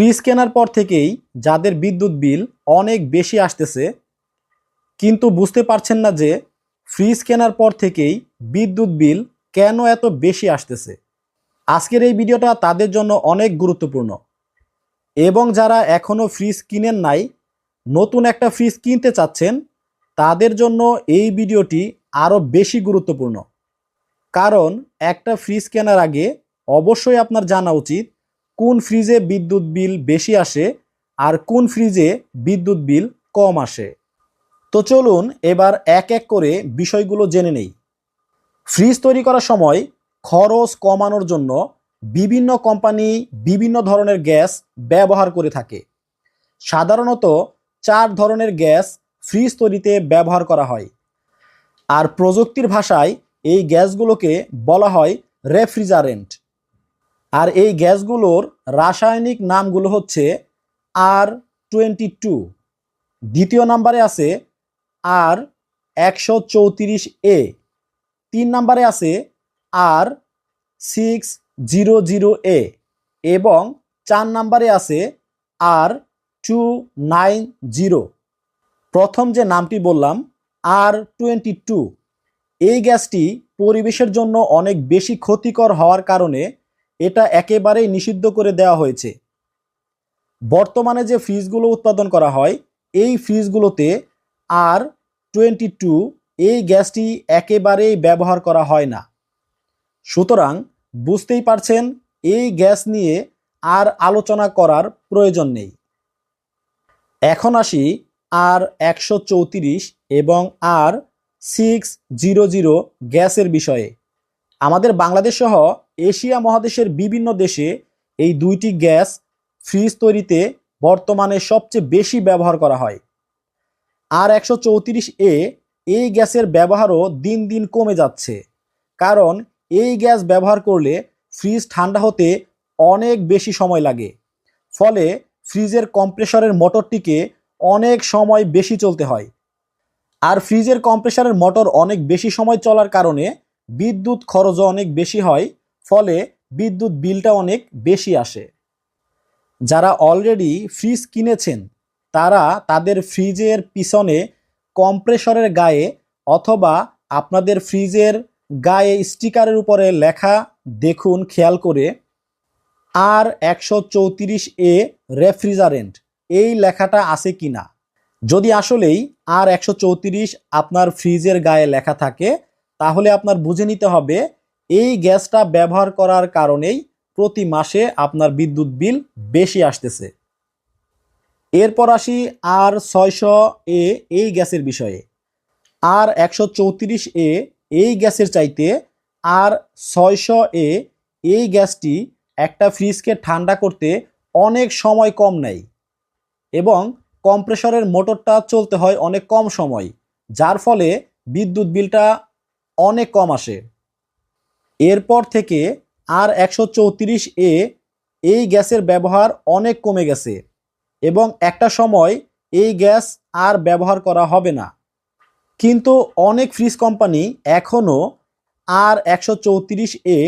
Fridge কেনার পর থেকেই যাদের বিদ্যুৎ বিল অনেক বেশি আসতেছে, কিন্তু বুঝতে পারছেন না যে ফ্রিজ কেনার পর থেকেই বিদ্যুৎ বিল কেন এত বেশি আসতেছে। আজকের এই ভিডিওটা তাদের জন্য অনেক গুরুত্বপূর্ণ। এবং যারা এখনও ফ্রিজ কিনেন নাই, নতুন একটা ফ্রিজ কিনতে চাচ্ছেন, তাদের জন্য এই ভিডিওটি আরও বেশি গুরুত্বপূর্ণ। কারণ একটা ফ্রিজ কেনার আগে অবশ্যই আপনার জানা উচিত কোন ফ্রিজে বিদ্যুৎ বিল বেশি আসে আর কোন ফ্রিজে বিদ্যুৎ বিল কম আসে? তো চলুন এবার এক এক করে বিষয়গুলো জেনে নেই। ফ্রিজ তৈরি করার সময় খরচ কমানোর জন্য বিভিন্ন কোম্পানি বিভিন্ন ধরনের গ্যাস ব্যবহার করে থাকে। সাধারণত চার ধরনের গ্যাস ফ্রিজ তৈরিতে ব্যবহার করা হয়। আর প্রযুক্তির ভাষায় এই গ্যাসগুলোকে বলা হয় রেফ্রিজারেন্ট। আর এই গ্যাসগুলোর রাসায়নিক নামগুলো হচ্ছে আর টোয়েন্টি টু। দ্বিতীয় নাম্বারে আছে আর একশো চৌত্রিশ এ। তিন নাম্বারে আছে R six zero zero A এবং চার নাম্বারে আছে আর টু নাইন জিরো। প্রথম যে নামটি বললাম, আর টোয়েন্টি টু, এই গ্যাসটি পরিবেশের জন্য অনেক বেশি ক্ষতিকর হওয়ার কারণে এটা একেবারেই নিষিদ্ধ করে দেওয়া হয়েছে। বর্তমানে যে ফ্রিজগুলো উৎপাদন করা হয়, এই ফ্রিজগুলোতে আর টোয়েন্টি টু এই গ্যাসটি একেবারেই ব্যবহার করা হয় না। সুতরাং বুঝতেই পারছেন, এই গ্যাস নিয়ে আর আলোচনা করার প্রয়োজন নেই। এখন আসি আর একশো চৌত্রিশ এবং আর সিক্স জিরো জিরো গ্যাসের বিষয়ে। আমাদের বাংলাদেশ সহ এশিয়া মহাদেশের বিভিন্ন দেশে এই দুইটি গ্যাস ফ্রিজ তৈরিতে বর্তমানে সবচেয়ে বেশি ব্যবহার করা হয়। আর একশো চৌত্রিশ এ এই গ্যাসের ব্যবহারও দিন দিন কমে যাচ্ছে। কারণ এই গ্যাস ব্যবহার করলে ফ্রিজ ঠান্ডা হতে অনেক বেশি সময় লাগে। ফলে ফ্রিজের কম্প্রেসরের মোটরটিকে অনেক সময় বেশি চলতে হয়। আর ফ্রিজের কম্প্রেসরের মোটর অনেক বেশি সময় চলার কারণে বিদ্যুৎ খরচও অনেক বেশি হয়, ফলে বিদ্যুৎ বিলটা অনেক বেশি আসে। যারা অলরেডি ফ্রিজ কিনেছেন, তারা তাদের ফ্রিজের পিছনে কম্প্রেসরের গায়ে অথবা আপনাদের ফ্রিজের গায়ে স্টিকারের উপরে লেখা দেখুন খেয়াল করে, আর একশো চৌত্রিশ এ রেফ্রিজারেন্ট এই লেখাটা আছে কি না যদি আসলেই আর একশো চৌত্রিশ আপনার ফ্রিজের গায়ে লেখা থাকে তাহলে আপনার বুঝে নিতে হবে এই গ্যাসটা ব্যবহার করার কারণেই প্রতি মাসে আপনার বিদ্যুৎ বিল বেশি আসতেছে। এরপর আসি আর ছয়শো এ, এই গ্যাসের বিষয়ে। আর একশো চৌত্রিশ এ, এই গ্যাসের চাইতে আর ছয়শো এ, এই গ্যাসটি একটা ফ্রিজকে ঠান্ডা করতে অনেক সময় কম নেয় এবং কম্প্রেসরের মোটরটা চলতে হয় অনেক কম সময়, যার ফলে বিদ্যুৎ বিলটা অনেক কম আসে। এরপর থেকে আর একশো চৌত্রিশ এ এই গ্যাসের ব্যবহার অনেক কমে গেছে এবং একটা সময় এই গ্যাস আর ব্যবহার করা হবে না। কিন্তু অনেক ফ্রিজ কোম্পানি এখনও আর একশো চৌত্রিশ এ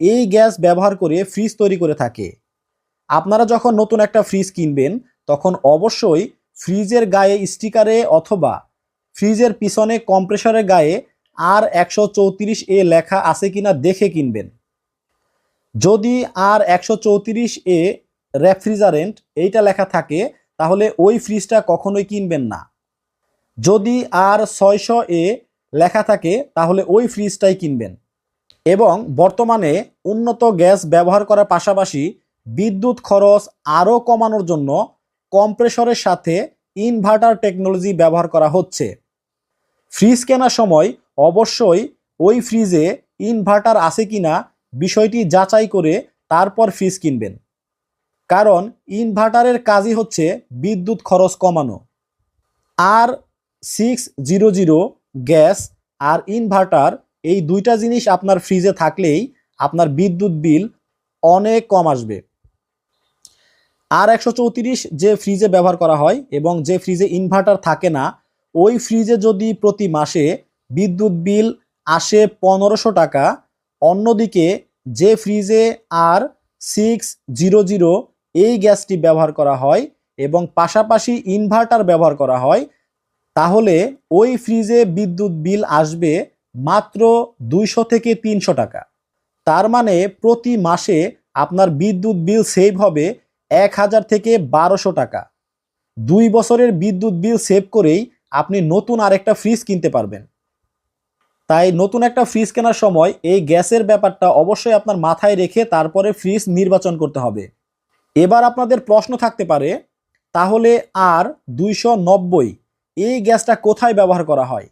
এই গ্যাস ব্যবহার করে ফ্রিজ তৈরি করে থাকে। আপনারা যখন নতুন একটা ফ্রিজ কিনবেন, তখন অবশ্যই ফ্রিজের গায়ে স্টিকারে অথবা ফ্রিজের পিছনে কম্প্রেসরের গায়ে আর একশো চৌত্রিশ এ লেখা আছে কিনা দেখে কিনবেন। যদি আর একশো চৌত্রিশ এ রেফ্রিজারেন্ট এইটা লেখা থাকে, তাহলে ওই ফ্রিজটা কখনোই কিনবেন না। যদি আর ছয়শো এ লেখা থাকে, তাহলে ওই ফ্রিজটাই কিনবেন। এবং বর্তমানে উন্নত গ্যাস ব্যবহার করার পাশাপাশি বিদ্যুৎ খরচ আরও কমানোর জন্য কম্প্রেসরের সাথে ইনভার্টার টেকনোলজি ব্যবহার করা হচ্ছে। ফ্রিজ কেনার সময় অবশ্যই ওই ফ্রিজে ইনভার্টার আছে কিনা বিষয়টি যাচাই করে তারপর ফ্রিজ কিনবেন। কারণ ইনভার্টারের কাজই হচ্ছে বিদ্যুৎ খরচ কমানো। R six zero zero gas আর ইনভার্টার এই দুইটা জিনিস আপনার ফ্রিজে থাকলেই আপনার বিদ্যুৎ বিল অনেক কম আসবে। আর একশো চৌত্রিশ যে ফ্রিজে ব্যবহার করা হয় এবং যে ফ্রিজে ইনভার্টার থাকে না, ওই ফ্রিজে যদি প্রতি মাসে বিদ্যুৎ বিল আসে পনেরোশো টাকা, অন্যদিকে যে ফ্রিজে আর সিক্স জিরো জিরো এই গ্যাসটি ব্যবহার করা হয় এবং পাশাপাশি ইনভার্টার ব্যবহার করা হয়, তাহলে ওই ফ্রিজে বিদ্যুৎ বিল আসবে মাত্র দুইশো থেকে তিনশো টাকা। তার মানে প্রতি মাসে আপনার বিদ্যুৎ বিল সেভ হবে এক হাজার থেকে বারোশো টাকা। দুই বছরের বিদ্যুৎ বিল সেভ করেই আপনি নতুন আরেকটা ফ্রিজ কিনতে পারবেন। তাই নতুন একটা ফ্রিজ কেনার সময় এই গ্যাসের ব্যাপারটা অবশ্যই আপনার মাথায় রেখে তারপরে ফ্রিজ নির্বাচন করতে হবে। এবার আপনাদের প্রশ্ন থাকতে পারে, তাহলে আর দুইশো নব্বই, এই গ্যাসটা কোথায় ব্যবহার করা হয়?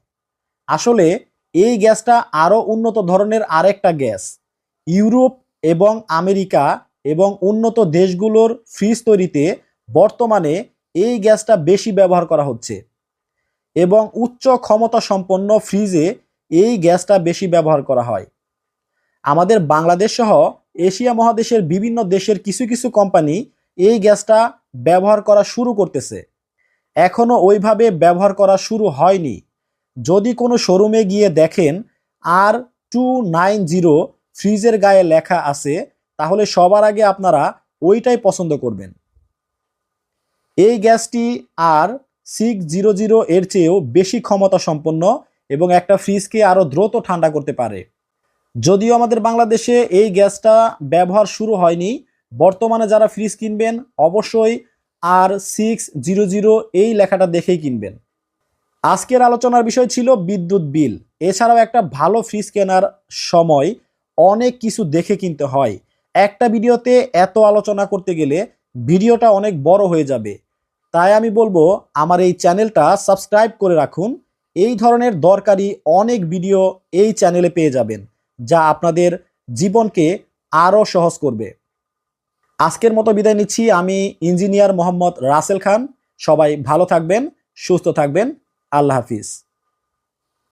আসলে এই গ্যাসটা আরও উন্নত ধরনের আরেকটা গ্যাস, ইউরোপ এবং আমেরিকা এবং উন্নত দেশগুলোর ফ্রিজ তৈরিতে বর্তমানে এই গ্যাসটা বেশি ব্যবহার করা হচ্ছে এবং উচ্চ ক্ষমতা সম্পন্ন ফ্রিজে এই গ্যাসটা বেশি ব্যবহার করা হয়। আমাদের বাংলাদেশ সহ এশিয়া মহাদেশের বিভিন্ন দেশের কিছু কিছু কোম্পানি এই গ্যাসটা ব্যবহার করা শুরু করতেছে। এখনও ওইভাবে ব্যবহার করা শুরু হয়নি। যদি কোনো শোরুমে গিয়ে দেখেন আর টু নাইন জিরো ফ্রিজের গায়ে লেখা আছে, তাহলে সবার আগে আপনারা ওইটাই পছন্দ করবেন। এই গ্যাসটি আর সিক্স জিরো জিরো এর চেয়েও বেশি ক্ষমতা সম্পন্ন এবং একটা ফ্রিজকে আরও দ্রুত ঠান্ডা করতে পারে। যদিও আমাদের বাংলাদেশে এই গ্যাসটা ব্যবহার শুরু হয়নি, বর্তমানে যারা ফ্রিজ কিনবেন অবশ্যই আর সিক্স জিরো জিরো এই লেখাটা দেখেই কিনবেন। আজকের আলোচনার বিষয় ছিল বিদ্যুৎ বিল। এছাড়াও একটা ভালো ফ্রিজ কেনার সময় অনেক কিছু দেখে কিনতে হয়। একটা ভিডিওতে এত আলোচনা করতে গেলে ভিডিওটা অনেক বড় হয়ে যাবে। তাই আমি বলব, আমার এই চ্যানেলটা সাবস্ক্রাইব করে রাখুন। এই ধরনের দরকারি অনেক ভিডিও এই চ্যানেলে পেয়ে যাবেন, যা আপনাদের জীবনকে আরও সহজ করবে। আজকের মতো বিদায় নিচ্ছি। আমি ইঞ্জিনিয়ার মোহাম্মদ রাসেল খান। সবাই ভালো থাকবেন, সুস্থ থাকবেন। আল্লাহ হাফিজ।